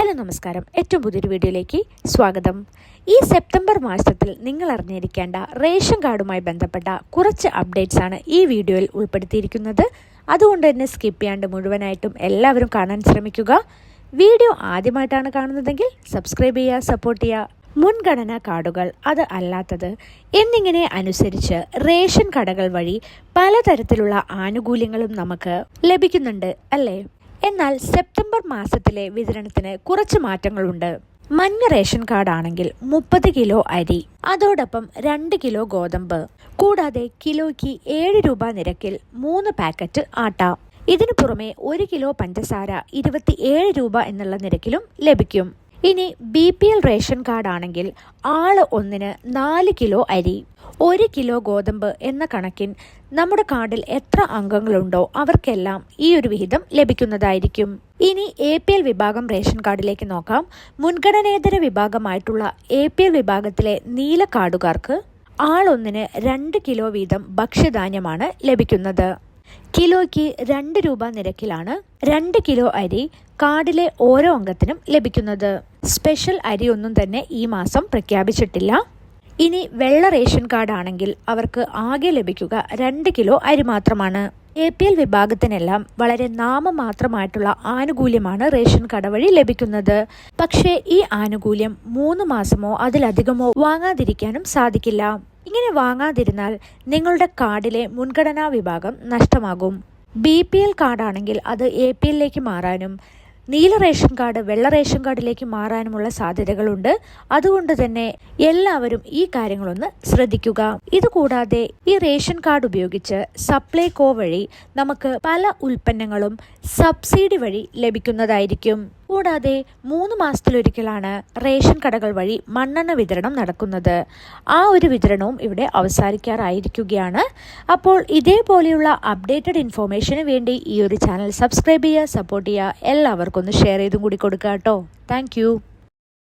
Hello നമസ്കാരം. ഏറ്റവും പുതിയൊരു വീഡിയോയിലേക്ക് സ്വാഗതം. ഈ സെപ്റ്റംബർ മാസത്തിൽ നിങ്ങൾ അറിഞ്ഞിരിക്കേണ്ട റേഷൻ കാർഡുമായി ബന്ധപ്പെട്ട കുറച്ച് അപ്ഡേറ്റ്സ് ആണ് ഈ വീഡിയോയിൽ ഉൾപ്പെടുത്തിയിരിക്കുന്നത്. അതുകൊണ്ട് തന്നെ സ്കിപ്പ് ചെയ്യാണ്ട് മുഴുവനായിട്ടും എല്ലാവരും കാണാൻ ശ്രമിക്കുക. വീഡിയോ ആദ്യമായിട്ടാണ് കാണുന്നതെങ്കിൽ സബ്സ്ക്രൈബ് ചെയ്യുക സപ്പോർട്ട് ചെയ്യുക. മുൻഗണനാ കാർഡുകൾ അത് അല്ലാത്തത് എന്നിങ്ങനെ അനുസരിച്ച് റേഷൻ കടകൾ വഴി പലതരത്തിലുള്ള ആനുകൂല്യങ്ങളും നമുക്ക് ലഭിക്കുന്നുണ്ട് അല്ലേ? എന്നാൽ സെപ്റ്റംബർ മാസത്തിലെ വിതരണത്തിന് കുറച്ച് മാറ്റങ്ങളുണ്ട്. മഞ്ഞ റേഷൻ കാർഡ് ആണെങ്കിൽ മുപ്പത് കിലോ അരി അതോടൊപ്പം രണ്ട് കിലോ ഗോതമ്പ്. കൂടാതെ കിലോയ്ക്ക് ഏഴ് രൂപ നിരക്കിൽ മൂന്ന് പാക്കറ്റ് ആട്ട. ഇതിനു പുറമെ ഒരു കിലോ പഞ്ചസാര ഇരുപത്തിയേഴ് രൂപ എന്നുള്ള നിരക്കിലും ലഭിക്കും. ഇനി B P L ration card ആണെങ്കിൽ ആൾ ഒന്നിന് നാല് കിലോ അരി ഒരു കിലോ ഗോതമ്പ് എന്ന കണക്കിൻ നമ്മുടെ കാർഡിൽ എത്ര അംഗങ്ങളുണ്ടോ അവർക്കെല്ലാം ഈ ഒരു വിഹിതം ലഭിക്കുന്നതായിരിക്കും. ഇനി എ പി എൽ വിഭാഗം റേഷൻ കാർഡിലേക്ക് നോക്കാം. മുൻഗണനേതര വിഭാഗമായിട്ടുള്ള എ പി എൽ വിഭാഗത്തിലെ നീല കാർഡുകാർക്ക് ആളൊന്നിന് രണ്ട് കിലോ വീതം ഭക്ഷ്യധാന്യമാണ് ലഭിക്കുന്നത്. കിലോയ്ക്ക് രണ്ട് രൂപ നിരക്കിലാണ് രണ്ട് കിലോ അരി കാർഡിലെ ഓരോ അംഗത്തിനും ലഭിക്കുന്നത്. സ്പെഷ്യൽ അരി ഒന്നും തന്നെ ഈ മാസം പ്രഖ്യാപിച്ചിട്ടില്ല. ഇനി വെള്ള റേഷൻ കാർഡ് ആണെങ്കിൽ അവർക്ക് ആകെ ലഭിക്കുക രണ്ട് കിലോ അരി മാത്രമാണ്. എ പി എൽ വിഭാഗത്തിനെല്ലാം വളരെ നാമമാത്രമായിട്ടുള്ള ആനുകൂല്യമാണ് റേഷൻ കട വഴി ലഭിക്കുന്നത്. പക്ഷേ ഈ ആനുകൂല്യം മൂന്ന് മാസമോ അതിലധികമോ വാങ്ങാതിരിക്കാനും സാധിക്കില്ല. ഇങ്ങനെ വാങ്ങാതിരുന്നാൽ നിങ്ങളുടെ കാർഡിലെ മുൻഗണനാ വിഭാഗം നഷ്ടമാകും. ബി പി എൽ കാർഡാണെങ്കിൽ അത് എ പി എല്ലിലേക്ക് മാറാനും നീല റേഷൻ കാർഡ് വെള്ള റേഷൻ കാർഡിലേക്ക് മാറാനുമുള്ള സാധ്യതകളുണ്ട്. അതുകൊണ്ട് തന്നെ എല്ലാവരും ഈ കാര്യങ്ങളൊന്ന് ശ്രദ്ധിക്കുക. ഇതുകൂടാതെ ഈ റേഷൻ കാർഡ് ഉപയോഗിച്ച് സപ്ലൈകോ വഴി നമുക്ക് പല ഉൽപ്പന്നങ്ങളും സബ്സിഡി വഴി ലഭിക്കുന്നതായിരിക്കും. കൂടാതെ മൂന്ന് മാസത്തിലൊരിക്കലാണ് റേഷൻ കടകൾ വഴി മണ്ണെണ്ണ വിതരണം നടക്കുന്നത്. ആ ഒരു വിതരണവും ഇവിടെ അവസാനിക്കാറായിരിക്കുകയാണ്. അപ്പോൾ ഇതേപോലെയുള്ള അപ്ഡേറ്റഡ് ഇൻഫോർമേഷന് വേണ്ടി ഈ ഒരു ചാനൽ സബ്സ്ക്രൈബ് ചെയ്യുക സപ്പോർട്ട് ചെയ്യുക എല്ലാവർക്കും ഒന്ന് ഷെയർ ചെയ്തും കൂടി കൊടുക്കുക കേട്ടോ. താങ്ക്